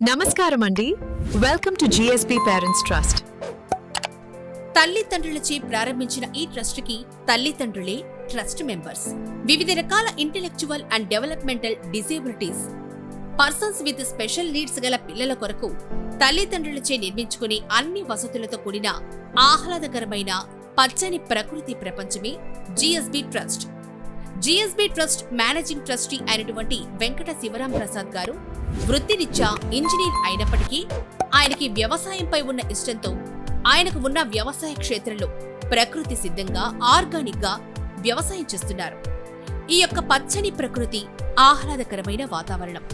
నమస్కారం అండి welcome to GSB parents trust తల్లిదండ్రులచే ప్రారంభించిన ఈ ట్రస్ట్కి తల్లిదండ్రులే ట్రస్ట్ మెంబర్స్. వివిధ రకాల intellectual and developmental disabilities. Persons with special needs గల పిల్లల కొరకు తల్లిదండ్రులచే నిర్మించుకునే అన్ని వసతులతో కూడిన ఆహ్లాదకరమైన పచ్చని ప్రకృతి ప్రపంచమే GSB trust GSB trust managing trustee అయినటువంటి వెంకట శివరాం ప్రసాద్ గారు వృత్తిరీత్యా ఇంజనీర్ అయినప్పటికీ ఆయనకి వ్యవసాయంపై ఉన్న ఇష్టంతో ఆయనకు ఉన్న వ్యవసాయ క్షేత్రంలో ప్రకృతి సిద్ధంగా ఆర్గానిక్గా వ్యవసాయం చేస్తున్నారు. ఈ యొక్క పచ్చని ప్రకృతి ఆహ్లాదకరమైన వాతావరణం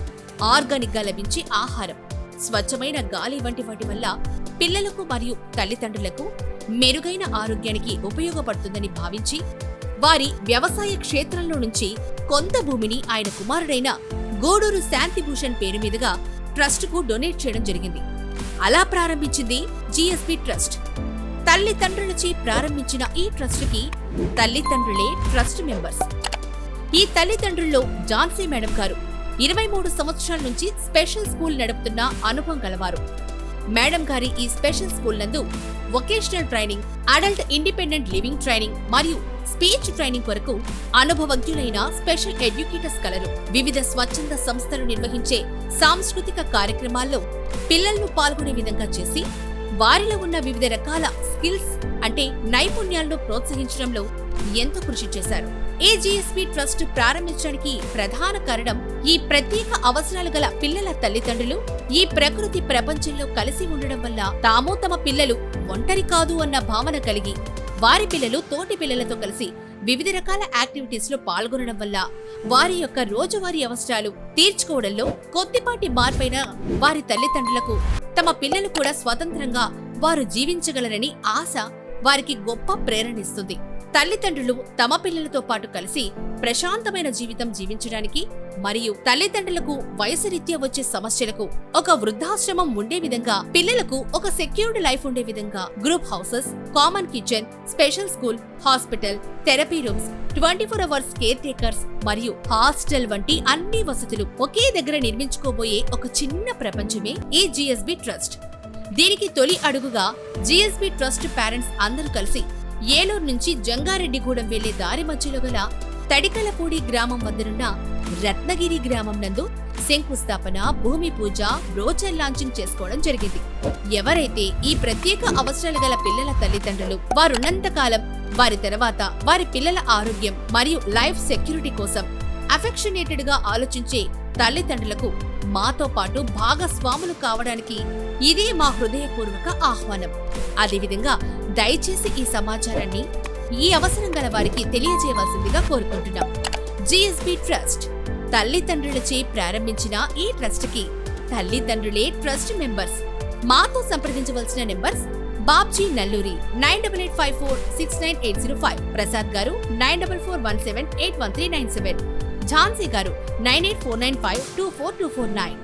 ఆర్గానిక్గా లభించే ఆహారం స్వచ్ఛమైన గాలి వంటి వాటి వల్ల పిల్లలకు మరియు తల్లిదండ్రులకు మెరుగైన ఆరోగ్యానికి ఉపయోగపడుతుందని భావించి వారి వ్యవసాయ క్షేత్రంలో నుంచి కొంత భూమిని ఆయన కుమారుడైన గోడూరు శాంతిభూషణ్ పేరు మీదుగా ట్రస్టుకు డొనేట్ చేయడం జరిగింది. అలా ప్రారంభించింది జిఎస్పి ట్రస్ట్. తల్లిదండ్రులచే ప్రారంభించిన ఈ ట్రస్టుకి తల్లిదండ్రులే ట్రస్ట్ మెంబర్స్. ఈ తల్లిదండ్రుల్లో జాన్సీ మేడం గారు ఇరవై మూడు సంవత్సరాల నుంచి స్పెషల్ స్కూల్ నడుపుతున్న అనుభవం గలవారు. మేడం గారి ఈ స్పెషల్ స్కూల్ నందు vocational training adult independent living training మరియు స్పీచ్ ట్రైనింగ్ కొరకు అనుభవజ్ఞులైన స్పెషల్ ఎడ్యుకేటర్స్ కలరు వివిధ స్వచ్ఛంద సంస్థలు నిర్వహించే సాంస్కృతిక కార్యక్రమాల్లో పిల్లలను పాల్గొనే విధంగా చేసి వారిలో ఉన్న వివిధ రకాల స్కిల్స్ అంటే నైపుణ్యాలను ప్రోత్సహించడంలో ఎంతో కృషి చేశారు. ఏజీఎస్పీ ట్రస్ట్ ప్రారంభించడానికి ప్రధాన కారణం ఈ ప్రత్యేక అవసరాలు గల పిల్లల తల్లిదండ్రులు ఈ ప్రకృతి ప్రపంచంలో కలిసి ఉండడం వల్ల తాము తమ పిల్లలు ఒంటరి కాదు అన్న భావన కలిగి వారి పిల్లలు తోటి పిల్లలతో కలిసి వివిధ రకాల యాక్టివిటీస్లో పాల్గొనడం వల్ల వారి యొక్క రోజువారీ అవసరాలు తీర్చుకోవడంలో కొద్దిపాటి మార్పైన వారి తల్లిదండ్రులకు తమ పిల్లలు కూడా స్వతంత్రంగా వారు జీవించగలరని ఆశ వారికి గొప్ప ప్రేరణిస్తుంది తల్లిదండ్రులు తమ పిల్లలతో పాటు కలిసి ప్రశాంతమైన జీవితం జీవించడానికి మరియు తల్లిదండ్రులకు వయసు రీత్యా వచ్చే సమస్యలకు ఒక వృద్ధాశ్రమం ఉండే విధంగా పిల్లలకు ఒక సెక్యూర్డ్ లైఫ్ ఉండే విధంగా group houses common kitchen special school hospital therapy rooms twenty four hours care takers మరియు హాస్టల్ వంటి అన్ని వసతులు ఒకే దగ్గర నిర్మించుకోబోయే ఒక చిన్న ప్రపంచమే ఈ జిఎస్బి ట్రస్ట్ దీనికి తొలి అడుగుగా జిఎస్బి ట్రస్ట్ పేరెంట్స్ అందరూ కలిసి ఏలూరు నుంచి జంగారెడ్డిగూడెం వెళ్ళే దారి మధ్యలో గల తడికలపూడి గ్రామం వద్దనున్న రత్నగిరి గ్రామం నందు శంకుస్థాపన భూమి పూజ బ్రోచర్ లాంచింగ్ చేసుకోవడం జరిగింది. ఎవరైతే ఈ ప్రత్యేక అవసరాలు గల పిల్లల తల్లిదండ్రులు వారున్నంత కాలం వారి తర్వాత వారి పిల్లల ఆరోగ్యం మరియు లైఫ్ సెక్యూరిటీ కోసం అఫెక్షనేటెడ్గా ఆలోచించే తల్లిదండ్రులకు మాతో పాటు భాగస్వాములు కావడానికి ఇదే మా హృదయపూర్వక ఆహ్వానం. అదేవిధంగా దయచేసి ఈ సమాచారాన్ని ఈ అవసరం గల వారికి తెలియజేయవలసిందిగా కోరుకుంటున్నాం. జిఎస్బి ట్రస్ట్ తల్లిదండ్రులచే ప్రారంభించిన ఈ ట్రస్ట్కి తల్లిదండ్రులే ట్రస్ట్ మెంబర్స్. మాతో సంప్రదించవలసిన numbers Babji Nalluri nine double eight five four six nine eight zero five Prasad గారు nine double four one seven eight one three nine seven Jhansi గారు nine eight four nine five two four two four nine.